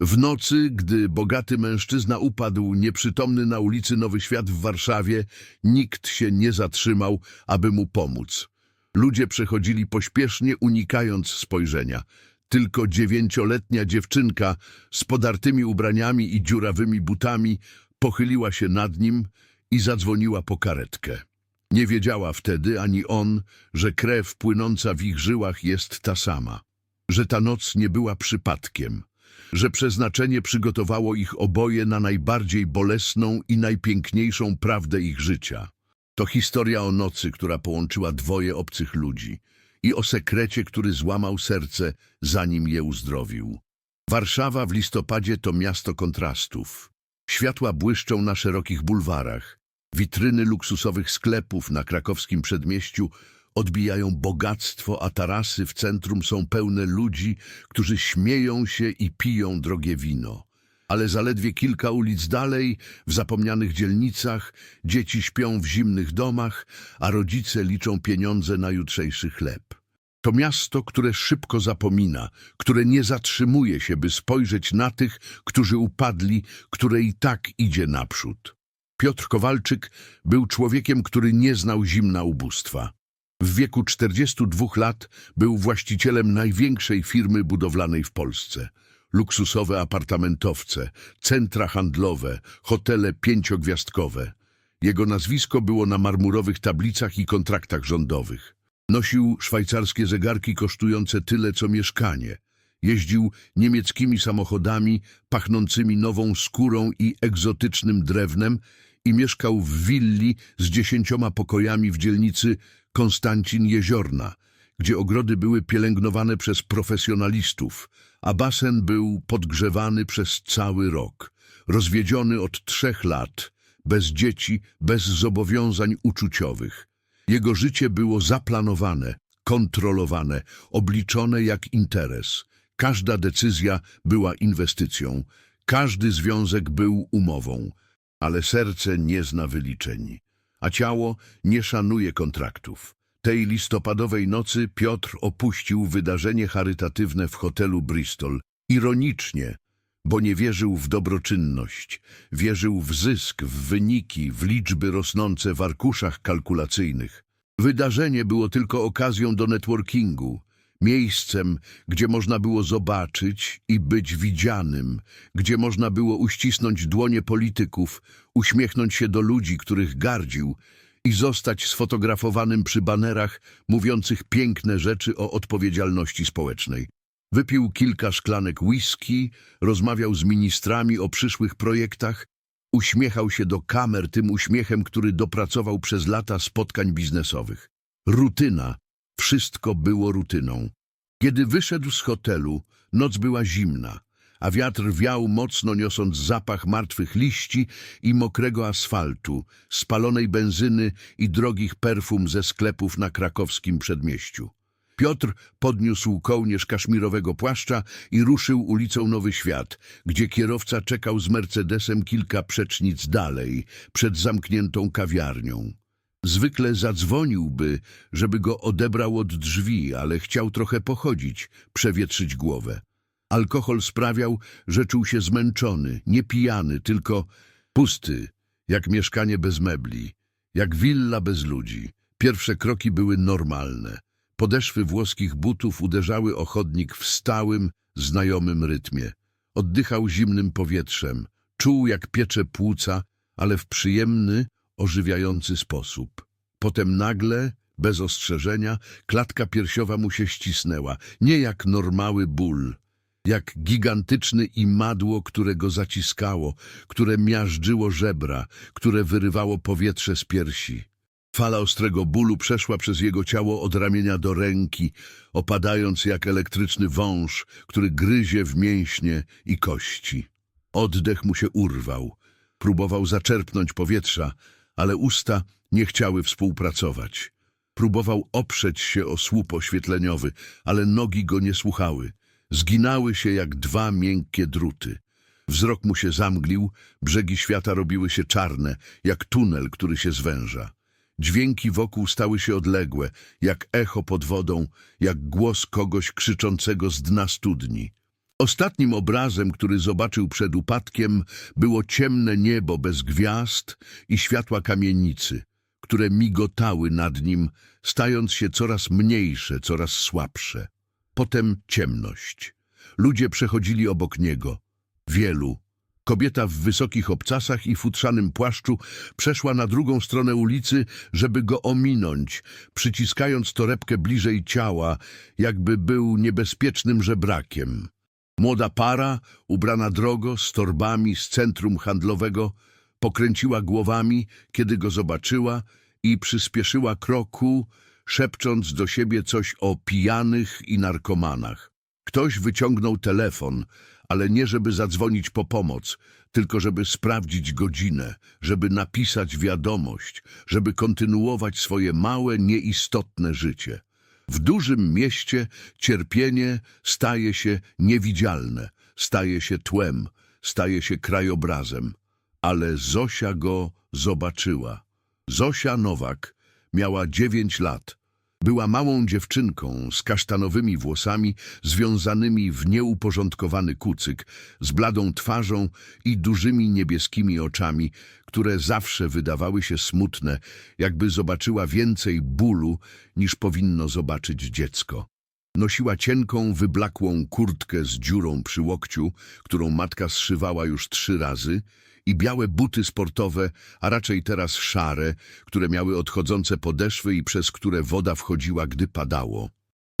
W nocy, gdy bogaty mężczyzna upadł nieprzytomny na ulicy Nowy Świat w Warszawie, nikt się nie zatrzymał, aby mu pomóc. Ludzie przechodzili pośpiesznie, unikając spojrzenia. Tylko dziewięcioletnia dziewczynka z podartymi ubraniami i dziurawymi butami pochyliła się nad nim i zadzwoniła po karetkę. Nie wiedziała wtedy ani on, że krew płynąca w ich żyłach jest ta sama, że ta noc nie była przypadkiem, że przeznaczenie przygotowało ich oboje na najbardziej bolesną i najpiękniejszą prawdę ich życia. To historia o nocy, która połączyła dwoje obcych ludzi i o sekrecie, który złamał serce, zanim je uzdrowił. Warszawa w listopadzie to miasto kontrastów. Światła błyszczą na szerokich bulwarach. Witryny luksusowych sklepów na krakowskim przedmieściu odbijają bogactwo, a tarasy w centrum są pełne ludzi, którzy śmieją się i piją drogie wino. Ale zaledwie kilka ulic dalej, w zapomnianych dzielnicach, dzieci śpią w zimnych domach, a rodzice liczą pieniądze na jutrzejszy chleb. To miasto, które szybko zapomina, które nie zatrzymuje się, by spojrzeć na tych, którzy upadli, które i tak idzie naprzód. Piotr Kowalczyk był człowiekiem, który nie znał zimna ubóstwa. W wieku 42 lat był właścicielem największej firmy budowlanej w Polsce. Luksusowe apartamentowce, centra handlowe, hotele pięciogwiazdkowe. Jego nazwisko było na marmurowych tablicach i kontraktach rządowych. Nosił szwajcarskie zegarki kosztujące tyle, co mieszkanie. Jeździł niemieckimi samochodami pachnącymi nową skórą i egzotycznym drewnem i mieszkał w willi z dziesięcioma pokojami w dzielnicy Konstancin Jeziorna, gdzie ogrody były pielęgnowane przez profesjonalistów, a basen był podgrzewany przez cały rok. Rozwiedziony od trzech lat, bez dzieci, bez zobowiązań uczuciowych. Jego życie było zaplanowane, kontrolowane, obliczone jak interes. Każda decyzja była inwestycją, każdy związek był umową, ale serce nie zna wyliczeń, a ciało nie szanuje kontraktów. Tej listopadowej nocy Piotr opuścił wydarzenie charytatywne w hotelu Bristol. Ironicznie, bo nie wierzył w dobroczynność, wierzył w zysk, w wyniki, w liczby rosnące w arkuszach kalkulacyjnych. Wydarzenie było tylko okazją do networkingu, miejscem, gdzie można było zobaczyć i być widzianym, gdzie można było uścisnąć dłonie polityków, uśmiechnąć się do ludzi, których gardził i zostać sfotografowanym przy banerach mówiących piękne rzeczy o odpowiedzialności społecznej. Wypił kilka szklanek whisky, rozmawiał z ministrami o przyszłych projektach, uśmiechał się do kamer tym uśmiechem, który dopracował przez lata spotkań biznesowych. Rutyna. Wszystko było rutyną. Kiedy wyszedł z hotelu, noc była zimna, a wiatr wiał mocno niosąc zapach martwych liści i mokrego asfaltu, spalonej benzyny i drogich perfum ze sklepów na krakowskim przedmieściu. Piotr podniósł kołnierz kaszmirowego płaszcza i ruszył ulicą Nowy Świat, gdzie kierowca czekał z Mercedesem kilka przecznic dalej, przed zamkniętą kawiarnią. Zwykle zadzwoniłby, żeby go odebrał od drzwi, ale chciał trochę pochodzić, przewietrzyć głowę. Alkohol sprawiał, że czuł się zmęczony, nie pijany, tylko pusty, jak mieszkanie bez mebli, jak willa bez ludzi. Pierwsze kroki były normalne. Podeszwy włoskich butów uderzały o chodnik w stałym, znajomym rytmie. Oddychał zimnym powietrzem, czuł jak piecze płuca, ale w przyjemny, ożywiający sposób. Potem nagle, bez ostrzeżenia, klatka piersiowa mu się ścisnęła, nie jak normalny ból, jak gigantyczny imadło, które go zaciskało, które miażdżyło żebra, które wyrywało powietrze z piersi. Fala ostrego bólu przeszła przez jego ciało od ramienia do ręki, opadając jak elektryczny wąż, który gryzie w mięśnie i kości. Oddech mu się urwał. Próbował zaczerpnąć powietrza, ale usta nie chciały współpracować. Próbował oprzeć się o słup oświetleniowy, ale nogi go nie słuchały. Zginały się jak dwa miękkie druty. Wzrok mu się zamglił, brzegi świata robiły się czarne, jak tunel, który się zwęża. Dźwięki wokół stały się odległe, jak echo pod wodą, jak głos kogoś krzyczącego z dna studni. Ostatnim obrazem, który zobaczył przed upadkiem, było ciemne niebo bez gwiazd i światła kamienicy, które migotały nad nim, stając się coraz mniejsze, coraz słabsze. Potem ciemność. Ludzie przechodzili obok niego. Wielu. Kobieta w wysokich obcasach i futrzanym płaszczu przeszła na drugą stronę ulicy, żeby go ominąć, przyciskając torebkę bliżej ciała, jakby był niebezpiecznym żebrakiem. Młoda para, ubrana drogo, z torbami z centrum handlowego, pokręciła głowami, kiedy go zobaczyła i przyspieszyła kroku, szepcząc do siebie coś o pijanych i narkomanach. Ktoś wyciągnął telefon, ale nie żeby zadzwonić po pomoc, tylko żeby sprawdzić godzinę, żeby napisać wiadomość, żeby kontynuować swoje małe, nieistotne życie. W dużym mieście cierpienie staje się niewidzialne, staje się tłem, staje się krajobrazem. Ale Zosia go zobaczyła. Zosia Nowak miała dziewięć lat. Była małą dziewczynką z kasztanowymi włosami związanymi w nieuporządkowany kucyk, z bladą twarzą i dużymi niebieskimi oczami, które zawsze wydawały się smutne, jakby zobaczyła więcej bólu niż powinno zobaczyć dziecko. Nosiła cienką, wyblakłą kurtkę z dziurą przy łokciu, którą matka zszywała już trzy razy, i białe buty sportowe, a raczej teraz szare, które miały odchodzące podeszwy i przez które woda wchodziła, gdy padało.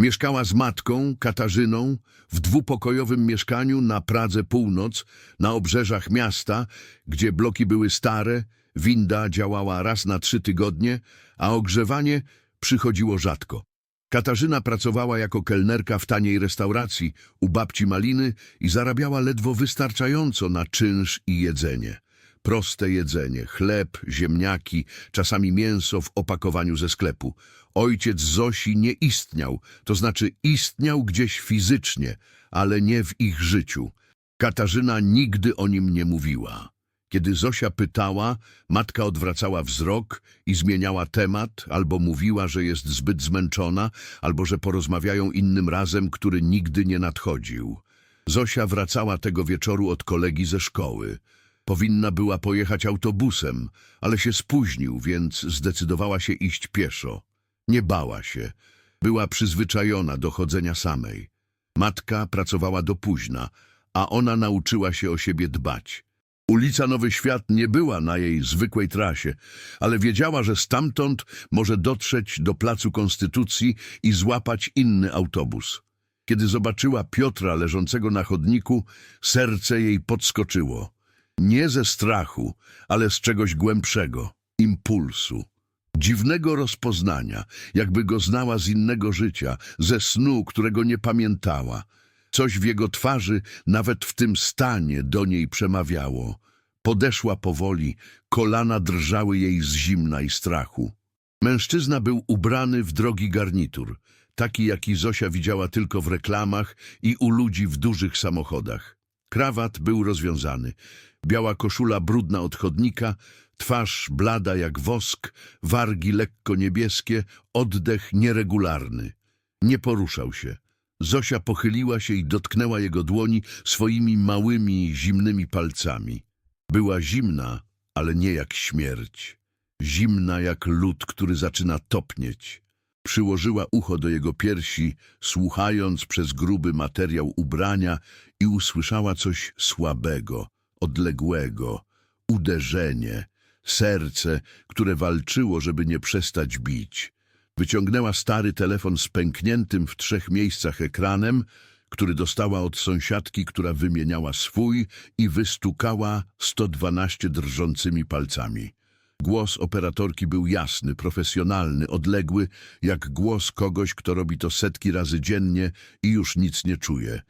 Mieszkała z matką, Katarzyną, w dwupokojowym mieszkaniu na Pradze Północ, na obrzeżach miasta, gdzie bloki były stare, winda działała raz na trzy tygodnie, a ogrzewanie przychodziło rzadko. Katarzyna pracowała jako kelnerka w taniej restauracji u babci Maliny i zarabiała ledwo wystarczająco na czynsz i jedzenie. Proste jedzenie, chleb, ziemniaki, czasami mięso w opakowaniu ze sklepu. Ojciec Zosi nie istniał, to znaczy istniał gdzieś fizycznie, ale nie w ich życiu. Katarzyna nigdy o nim nie mówiła. Kiedy Zosia pytała, matka odwracała wzrok i zmieniała temat, albo mówiła, że jest zbyt zmęczona, albo że porozmawiają innym razem, który nigdy nie nadchodził. Zosia wracała tego wieczoru od kolegi ze szkoły. Powinna była pojechać autobusem, ale się spóźnił, więc zdecydowała się iść pieszo. Nie bała się. Była przyzwyczajona do chodzenia samej. Matka pracowała do późna, a ona nauczyła się o siebie dbać. Ulica Nowy Świat nie była na jej zwykłej trasie, ale wiedziała, że stamtąd może dotrzeć do Placu Konstytucji i złapać inny autobus. Kiedy zobaczyła Piotra leżącego na chodniku, serce jej podskoczyło. Nie ze strachu, ale z czegoś głębszego, impulsu. Dziwnego rozpoznania, jakby go znała z innego życia, ze snu, którego nie pamiętała. Coś w jego twarzy, nawet w tym stanie, do niej przemawiało. Podeszła powoli, kolana drżały jej z zimna i strachu. Mężczyzna był ubrany w drogi garnitur, taki jaki Zosia widziała tylko w reklamach i u ludzi w dużych samochodach. Krawat był rozwiązany, biała koszula brudna od chodnika, twarz blada jak wosk, wargi lekko niebieskie, oddech nieregularny. Nie poruszał się. Zosia pochyliła się i dotknęła jego dłoni swoimi małymi, zimnymi palcami. Była zimna, ale nie jak śmierć. Zimna jak lód, który zaczyna topnieć. Przyłożyła ucho do jego piersi, słuchając przez gruby materiał ubrania i usłyszała coś słabego, odległego, uderzenie, serce, które walczyło, żeby nie przestać bić. Wyciągnęła stary telefon z pękniętym w trzech miejscach ekranem, który dostała od sąsiadki, która wymieniała swój i wystukała 112 drżącymi palcami. Głos operatorki był jasny, profesjonalny, odległy, jak głos kogoś, kto robi to setki razy dziennie i już nic nie czuje.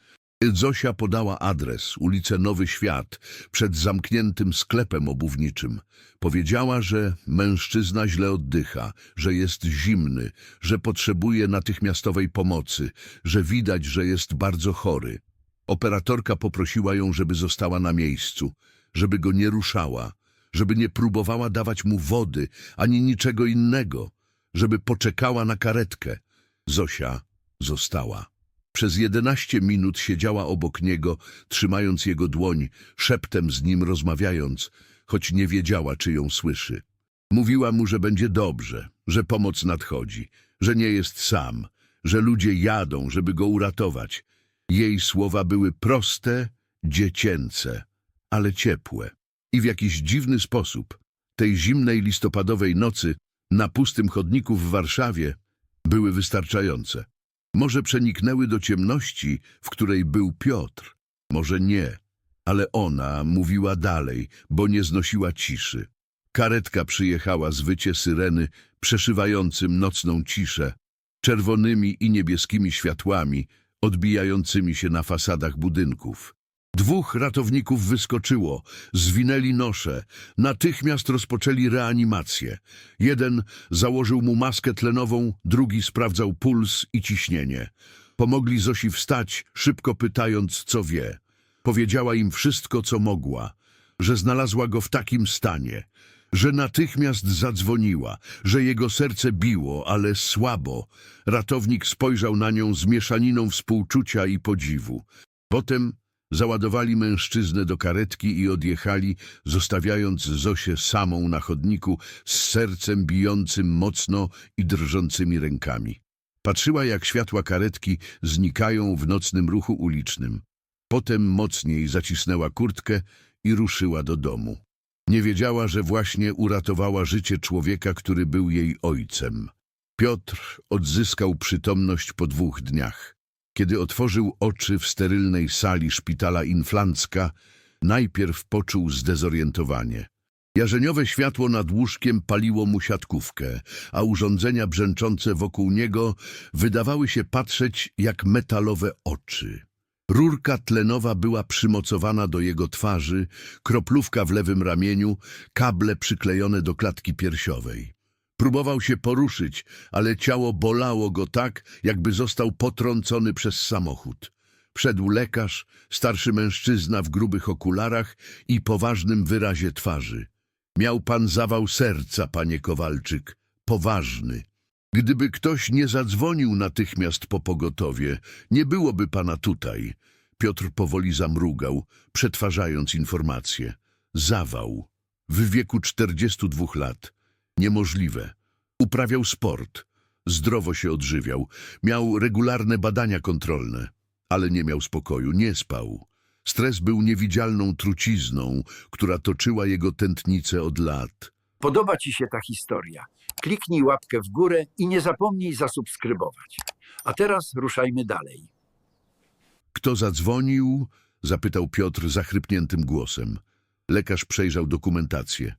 Zosia podała adres, ulicę Nowy Świat, przed zamkniętym sklepem obuwniczym. Powiedziała, że mężczyzna źle oddycha, że jest zimny, że potrzebuje natychmiastowej pomocy, że widać, że jest bardzo chory. Operatorka poprosiła ją, żeby została na miejscu, żeby go nie ruszała, żeby nie próbowała dawać mu wody ani niczego innego, żeby poczekała na karetkę. Zosia została. Przez jedenaście minut siedziała obok niego, trzymając jego dłoń, szeptem z nim rozmawiając, choć nie wiedziała, czy ją słyszy. Mówiła mu, że będzie dobrze, że pomoc nadchodzi, że nie jest sam, że ludzie jadą, żeby go uratować. Jej słowa były proste, dziecięce, ale ciepłe. I w jakiś dziwny sposób, tej zimnej listopadowej nocy, na pustym chodniku w Warszawie, były wystarczające. Może przeniknęły do ciemności, w której był Piotr, może nie, ale ona mówiła dalej, bo nie znosiła ciszy. Karetka przyjechała z wycie syreny, przeszywającym nocną ciszę, czerwonymi i niebieskimi światłami, odbijającymi się na fasadach budynków. Dwóch ratowników wyskoczyło, zwinęli nosze, natychmiast rozpoczęli reanimację. Jeden założył mu maskę tlenową, drugi sprawdzał puls i ciśnienie. Pomogli Zosi wstać, szybko pytając, co wie. Powiedziała im wszystko, co mogła, że znalazła go w takim stanie, że natychmiast zadzwoniła, że jego serce biło, ale słabo. Ratownik spojrzał na nią z mieszaniną współczucia i podziwu. Potem załadowali mężczyznę do karetki i odjechali, zostawiając Zosię samą na chodniku z sercem bijącym mocno i drżącymi rękami. Patrzyła, jak światła karetki znikają w nocnym ruchu ulicznym. Potem mocniej zacisnęła kurtkę i ruszyła do domu. Nie wiedziała, że właśnie uratowała życie człowieka, który był jej ojcem. Piotr odzyskał przytomność po dwóch dniach. Kiedy otworzył oczy w sterylnej sali szpitala Inflancka, najpierw poczuł zdezorientowanie. Jarzeniowe światło nad łóżkiem paliło mu siatkówkę, a urządzenia brzęczące wokół niego wydawały się patrzeć jak metalowe oczy. Rurka tlenowa była przymocowana do jego twarzy, kroplówka w lewym ramieniu, kable przyklejone do klatki piersiowej. Próbował się poruszyć, ale ciało bolało go tak, jakby został potrącony przez samochód. Wszedł lekarz, starszy mężczyzna w grubych okularach i poważnym wyrazie twarzy. Miał pan zawał serca, panie Kowalczyk, poważny. Gdyby ktoś nie zadzwonił natychmiast po pogotowie, nie byłoby pana tutaj. Piotr powoli zamrugał, przetwarzając informacje. Zawał. W wieku 42 lat. Niemożliwe. Uprawiał sport. Zdrowo się odżywiał. Miał regularne badania kontrolne. Ale nie miał spokoju, nie spał. Stres był niewidzialną trucizną, która toczyła jego tętnicę od lat. Podoba Ci się ta historia? Kliknij łapkę w górę i nie zapomnij zasubskrybować. A teraz ruszajmy dalej. Kto zadzwonił? zapytał Piotr zachrypniętym głosem. Lekarz przejrzał dokumentację.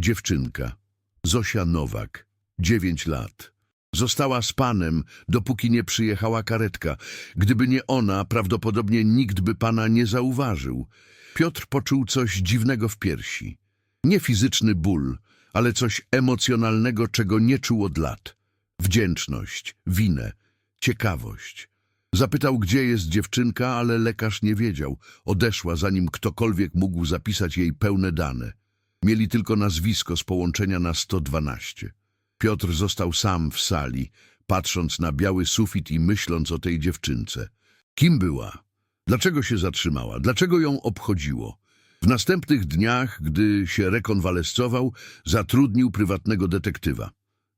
Dziewczynka. Zosia Nowak. Dziewięć lat. Została z panem, dopóki nie przyjechała karetka. Gdyby nie ona, prawdopodobnie nikt by pana nie zauważył. Piotr poczuł coś dziwnego w piersi. Nie fizyczny ból, ale coś emocjonalnego, czego nie czuł od lat. Wdzięczność, winę, ciekawość. Zapytał, gdzie jest dziewczynka, ale lekarz nie wiedział. Odeszła, zanim ktokolwiek mógł zapisać jej pełne dane. Mieli tylko nazwisko z połączenia na 112. Piotr został sam w sali, patrząc na biały sufit i myśląc o tej dziewczynce. Kim była? Dlaczego się zatrzymała? Dlaczego ją obchodziło? W następnych dniach, gdy się rekonwalescował, zatrudnił prywatnego detektywa.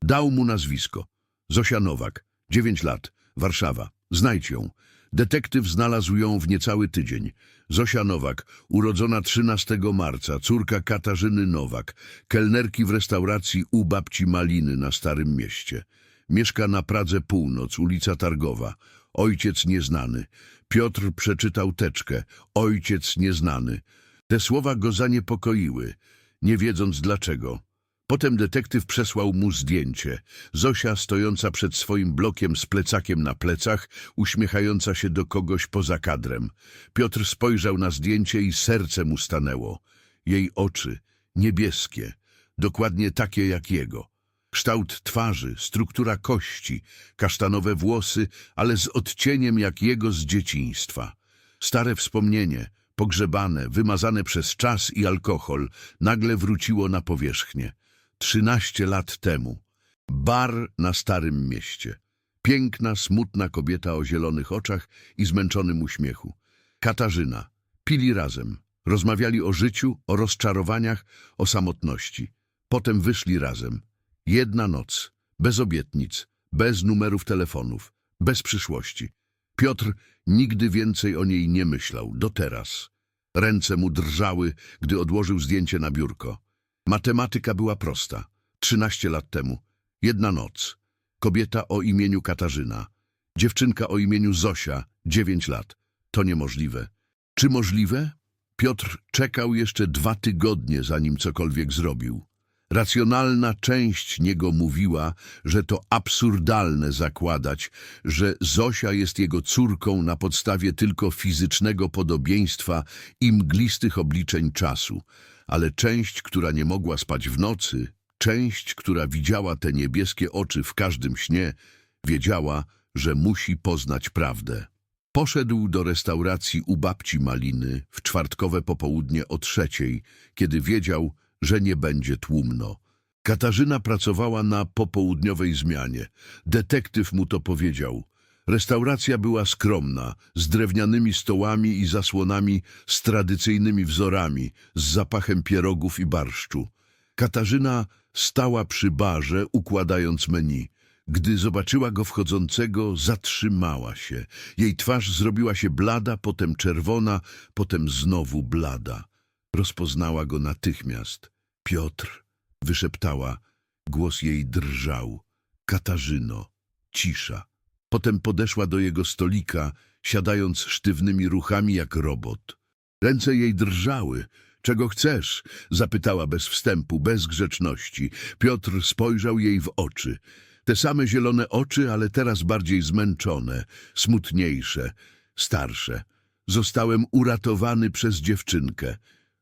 Dał mu nazwisko. Zosia Nowak, 9 lat, Warszawa. Znajdź ją. Detektyw znalazł ją w niecały tydzień. Zosia Nowak, urodzona 13 marca, córka Katarzyny Nowak, kelnerki w restauracji u babci Maliny na Starym Mieście. Mieszka na Pradze Północ, ulica Targowa. Ojciec nieznany. Piotr przeczytał teczkę. Ojciec nieznany. Te słowa go zaniepokoiły, nie wiedząc dlaczego. Potem detektyw przesłał mu zdjęcie. Zosia stojąca przed swoim blokiem z plecakiem na plecach, uśmiechająca się do kogoś poza kadrem. Piotr spojrzał na zdjęcie i serce mu stanęło. Jej oczy, niebieskie, dokładnie takie jak jego. Kształt twarzy, struktura kości, kasztanowe włosy, ale z odcieniem jak jego z dzieciństwa. Stare wspomnienie, pogrzebane, wymazane przez czas i alkohol, nagle wróciło na powierzchnię. Trzynaście lat temu. Bar na Starym Mieście. Piękna, smutna kobieta o zielonych oczach i zmęczonym uśmiechu. Katarzyna. Pili razem. Rozmawiali o życiu, o rozczarowaniach, o samotności. Potem wyszli razem. Jedna noc. Bez obietnic, bez numerów telefonów, bez przyszłości. Piotr nigdy więcej o niej nie myślał, do teraz. Ręce mu drżały, gdy odłożył zdjęcie na biurko. Matematyka była prosta. Trzynaście lat temu. Jedna noc. Kobieta o imieniu Katarzyna. Dziewczynka o imieniu Zosia, dziewięć lat. To niemożliwe. Czy możliwe? Piotr czekał jeszcze dwa tygodnie, zanim cokolwiek zrobił. Racjonalna część niego mówiła, że to absurdalne zakładać, że Zosia jest jego córką na podstawie tylko fizycznego podobieństwa i mglistych obliczeń czasu, ale część, która nie mogła spać w nocy, część, która widziała te niebieskie oczy w każdym śnie, wiedziała, że musi poznać prawdę. Poszedł do restauracji u babci Maliny w czwartkowe popołudnie o trzeciej, kiedy wiedział, że nie będzie tłumno. Katarzyna pracowała na popołudniowej zmianie. Detektyw mu to powiedział. Restauracja była skromna, z drewnianymi stołami i zasłonami z tradycyjnymi wzorami, z zapachem pierogów i barszczu. Katarzyna stała przy barze, układając menu. Gdy zobaczyła go wchodzącego, zatrzymała się. Jej twarz zrobiła się blada, potem czerwona, potem znowu blada. Rozpoznała go natychmiast. Piotr, wyszeptała. Głos jej drżał. Katarzyno, cisza. Potem podeszła do jego stolika, siadając sztywnymi ruchami jak robot. Ręce jej drżały. Czego chcesz? Zapytała bez wstępu, bez grzeczności. Piotr spojrzał jej w oczy. Te same zielone oczy, ale teraz bardziej zmęczone, smutniejsze, starsze. Zostałem uratowany przez dziewczynkę.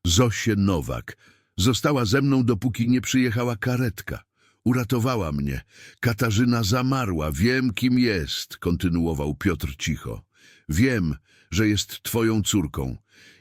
Zosię Nowak. Została ze mną, dopóki nie przyjechała karetka. Uratowała mnie. Katarzyna zamarła. Wiem, kim jest, kontynuował Piotr cicho. Wiem, że jest twoją córką.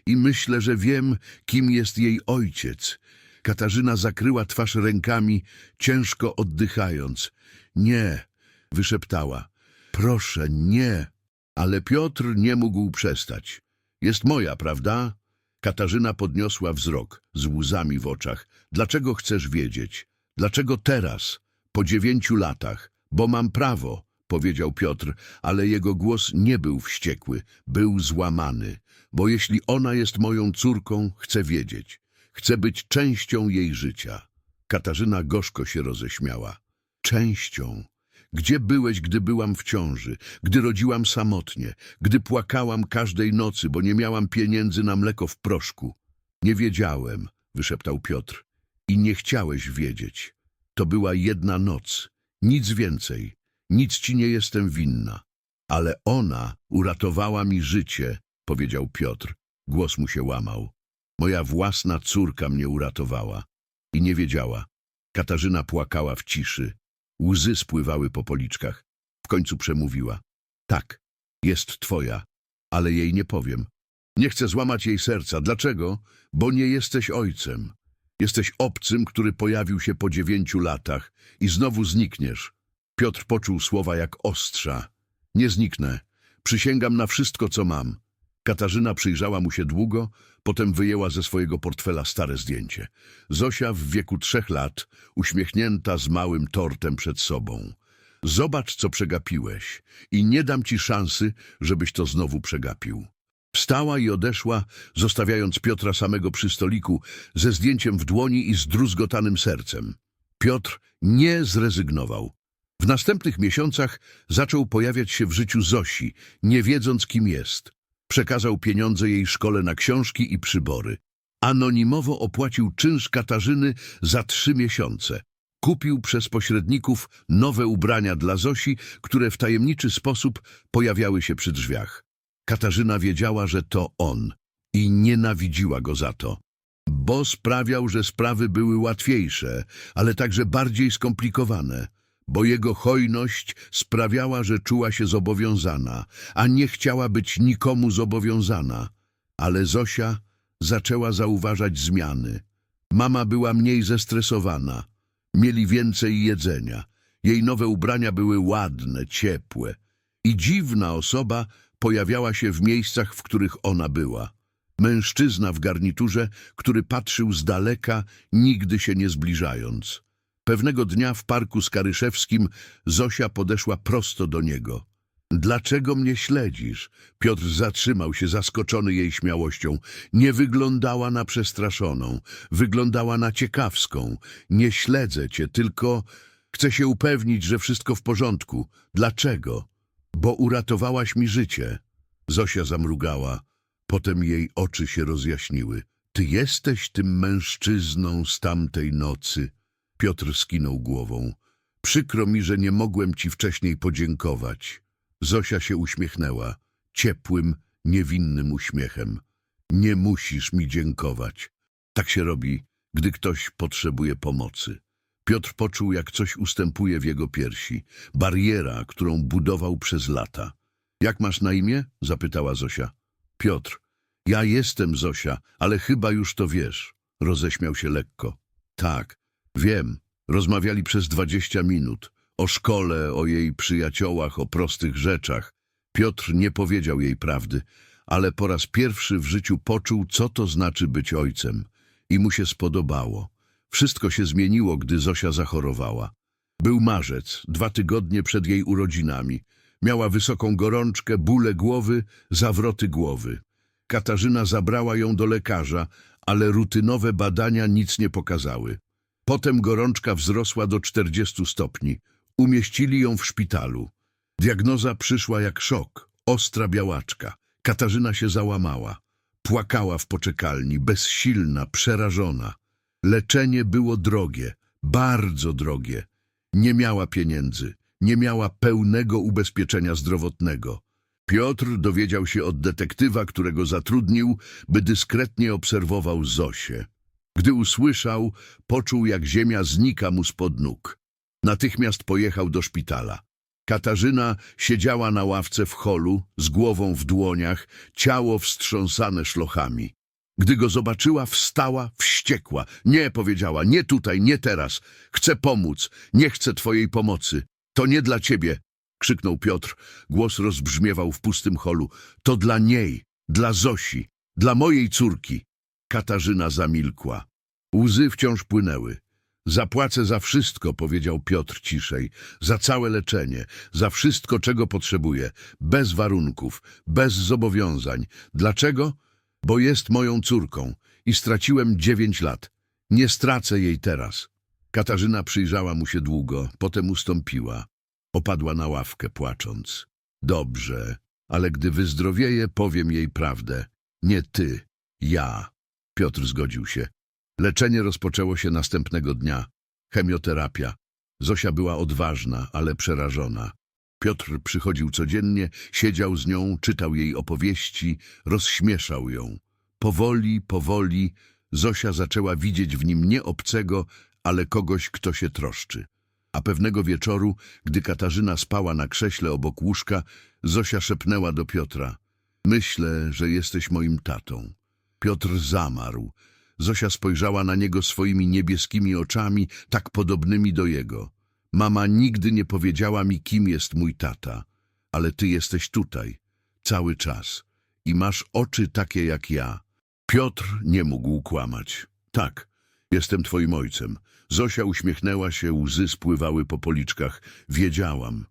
I myślę, że wiem, kim jest jej ojciec. Katarzyna zakryła twarz rękami, ciężko oddychając. Nie, wyszeptała. Proszę, nie. Ale Piotr nie mógł przestać. Jest moja, prawda? Katarzyna podniosła wzrok, z łzami w oczach. Dlaczego chcesz wiedzieć? Dlaczego teraz, po dziewięciu latach? Bo mam prawo, powiedział Piotr, ale jego głos nie był wściekły, był złamany. Bo jeśli ona jest moją córką, chcę wiedzieć. Chcę być częścią jej życia. Katarzyna gorzko się roześmiała. Częścią. Gdzie byłeś, gdy byłam w ciąży, gdy rodziłam samotnie, gdy płakałam każdej nocy, bo nie miałam pieniędzy na mleko w proszku? Nie wiedziałem, wyszeptał Piotr. I nie chciałeś wiedzieć. To była jedna noc. Nic więcej. Nic ci nie jestem winna. Ale ona uratowała mi życie, powiedział Piotr. Głos mu się łamał. Moja własna córka mnie uratowała. I nie wiedziała. Katarzyna płakała w ciszy. Łzy spływały po policzkach. W końcu przemówiła. Tak, jest twoja, ale jej nie powiem. Nie chcę złamać jej serca. Dlaczego? Bo nie jesteś ojcem. Jesteś obcym, który pojawił się po dziewięciu latach i znowu znikniesz. Piotr poczuł słowa jak ostrza. Nie zniknę. Przysięgam na wszystko, co mam. Katarzyna przyjrzała mu się długo, potem wyjęła ze swojego portfela stare zdjęcie. Zosia w wieku trzech lat, uśmiechnięta z małym tortem przed sobą. Zobacz, co przegapiłeś i nie dam ci szansy, żebyś to znowu przegapił. Wstała i odeszła, zostawiając Piotra samego przy stoliku, ze zdjęciem w dłoni i zdruzgotanym sercem. Piotr nie zrezygnował. W następnych miesiącach zaczął pojawiać się w życiu Zosi, nie wiedząc, kim jest. Przekazał pieniądze jej szkole na książki i przybory. Anonimowo opłacił czynsz Katarzyny za trzy miesiące. Kupił przez pośredników nowe ubrania dla Zosi, które w tajemniczy sposób pojawiały się przy drzwiach. Katarzyna wiedziała, że to on i nienawidziła go za to, bo sprawiał, że sprawy były łatwiejsze, ale także bardziej skomplikowane, bo jego hojność sprawiała, że czuła się zobowiązana, a nie chciała być nikomu zobowiązana. Ale Zosia zaczęła zauważać zmiany. Mama była mniej zestresowana, mieli więcej jedzenia. Jej nowe ubrania były ładne, ciepłe. I dziwna osoba pojawiała się w miejscach, w których ona była. Mężczyzna w garniturze, który patrzył z daleka, nigdy się nie zbliżając. Pewnego dnia w parku Skaryszewskim Zosia podeszła prosto do niego. Dlaczego mnie śledzisz? Piotr zatrzymał się, zaskoczony jej śmiałością. Nie wyglądała na przestraszoną, wyglądała na ciekawską. Nie śledzę cię, tylko chcę się upewnić, że wszystko w porządku. Dlaczego? Bo uratowałaś mi życie. Zosia zamrugała. Potem jej oczy się rozjaśniły. Ty jesteś tym mężczyzną z tamtej nocy. Piotr skinął głową. Przykro mi, że nie mogłem ci wcześniej podziękować. Zosia się uśmiechnęła, ciepłym, niewinnym uśmiechem. Nie musisz mi dziękować. Tak się robi, gdy ktoś potrzebuje pomocy. Piotr poczuł, jak coś ustępuje w jego piersi. Bariera, którą budował przez lata. Jak masz na imię? zapytała Zosia. Piotr. Ja jestem Zosia, ale chyba już to wiesz. Roześmiał się lekko. Tak, wiem. Rozmawiali przez dwadzieścia minut. O szkole, o jej przyjaciołach, o prostych rzeczach. Piotr nie powiedział jej prawdy, ale po raz pierwszy w życiu poczuł, co to znaczy być ojcem. I mu się spodobało. Wszystko się zmieniło, gdy Zosia zachorowała. Był marzec, dwa tygodnie przed jej urodzinami. Miała wysoką gorączkę, bóle głowy, zawroty głowy. Katarzyna zabrała ją do lekarza, ale rutynowe badania nic nie pokazały. Potem gorączka wzrosła do 40 stopni. Umieścili ją w szpitalu. Diagnoza przyszła jak szok. Ostra białaczka. Katarzyna się załamała. Płakała w poczekalni, bezsilna, przerażona. Leczenie było drogie, bardzo drogie. Nie miała pieniędzy, nie miała pełnego ubezpieczenia zdrowotnego. Piotr dowiedział się od detektywa, którego zatrudnił, by dyskretnie obserwował Zosię. Gdy usłyszał, poczuł, jak ziemia znika mu spod nóg. Natychmiast pojechał do szpitala. Katarzyna siedziała na ławce w holu, z głową w dłoniach, ciało wstrząsane szlochami. Gdy go zobaczyła, wstała, wściekła. Nie, powiedziała, nie tutaj, nie teraz. Chcę pomóc, nie chcę twojej pomocy. To nie dla ciebie, krzyknął Piotr. Głos rozbrzmiewał w pustym holu. To dla niej, dla Zosi, dla mojej córki. Katarzyna zamilkła. Łzy wciąż płynęły. Zapłacę za wszystko, powiedział Piotr ciszej, za całe leczenie, za wszystko, czego potrzebuję, bez warunków, bez zobowiązań. Dlaczego? Bo jest moją córką i straciłem dziewięć lat. Nie stracę jej teraz. Katarzyna przyjrzała mu się długo, potem ustąpiła. Opadła na ławkę, płacząc. Dobrze, ale gdy wyzdrowieję, powiem jej prawdę. Nie ty, ja. Piotr zgodził się. Leczenie rozpoczęło się następnego dnia. Chemioterapia. Zosia była odważna, ale przerażona. Piotr przychodził codziennie, siedział z nią, czytał jej opowieści, rozśmieszał ją. Powoli, powoli Zosia zaczęła widzieć w nim nie obcego, ale kogoś, kto się troszczy. A pewnego wieczoru, gdy Katarzyna spała na krześle obok łóżka, Zosia szepnęła do Piotra. Myślę, że jesteś moim tatą. Piotr zamarł. Zosia spojrzała na niego swoimi niebieskimi oczami, tak podobnymi do jego. Mama nigdy nie powiedziała mi, kim jest mój tata, ale ty jesteś tutaj, cały czas i masz oczy takie jak ja. Piotr nie mógł kłamać. Tak, jestem twoim ojcem. Zosia uśmiechnęła się, łzy spływały po policzkach. Wiedziałam.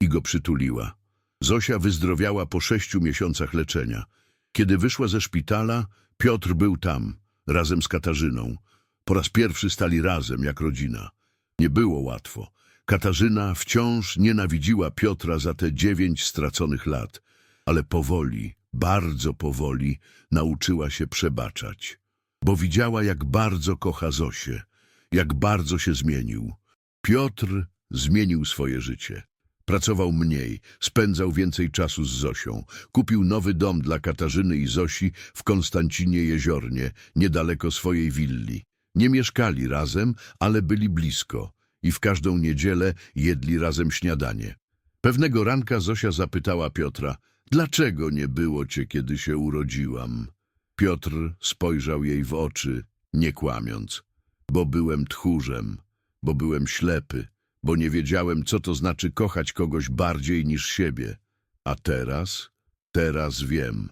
I go przytuliła. Zosia wyzdrowiała po sześciu miesiącach leczenia. Kiedy wyszła ze szpitala, Piotr był tam, razem z Katarzyną. Po raz pierwszy stali razem, jak rodzina. Nie było łatwo. Katarzyna wciąż nienawidziła Piotra za te dziewięć straconych lat, ale powoli, bardzo powoli nauczyła się przebaczać, bo widziała, jak bardzo kocha Zosię, jak bardzo się zmienił. Piotr zmienił swoje życie. Pracował mniej, spędzał więcej czasu z Zosią. Kupił nowy dom dla Katarzyny i Zosi w Konstancinie Jeziornie, niedaleko swojej willi. Nie mieszkali razem, ale byli blisko i w każdą niedzielę jedli razem śniadanie. Pewnego ranka Zosia zapytała Piotra, dlaczego nie było cię, kiedy się urodziłam? Piotr spojrzał jej w oczy, nie kłamiąc, bo byłem tchórzem, bo byłem ślepy, bo nie wiedziałem, co to znaczy kochać kogoś bardziej niż siebie. A teraz? Teraz wiem.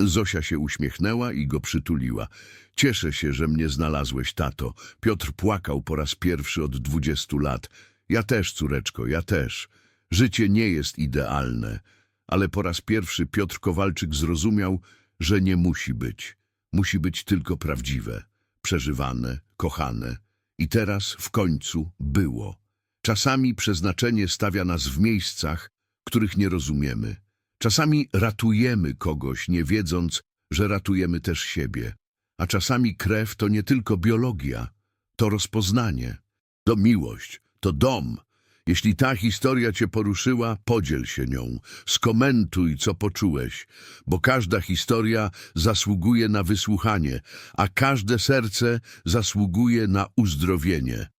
Zosia się uśmiechnęła i go przytuliła. Cieszę się, że mnie znalazłeś, tato. Piotr płakał po raz pierwszy od dwudziestu lat. Ja też, córeczko, ja też. Życie nie jest idealne, ale po raz pierwszy Piotr Kowalczyk zrozumiał, że nie musi być. Musi być tylko prawdziwe, przeżywane, kochane. I teraz w końcu było. Czasami przeznaczenie stawia nas w miejscach, których nie rozumiemy. Czasami ratujemy kogoś, nie wiedząc, że ratujemy też siebie. A czasami krew to nie tylko biologia, to rozpoznanie, to miłość, to dom. Jeśli ta historia cię poruszyła, podziel się nią, skomentuj, co poczułeś, bo każda historia zasługuje na wysłuchanie, a każde serce zasługuje na uzdrowienie.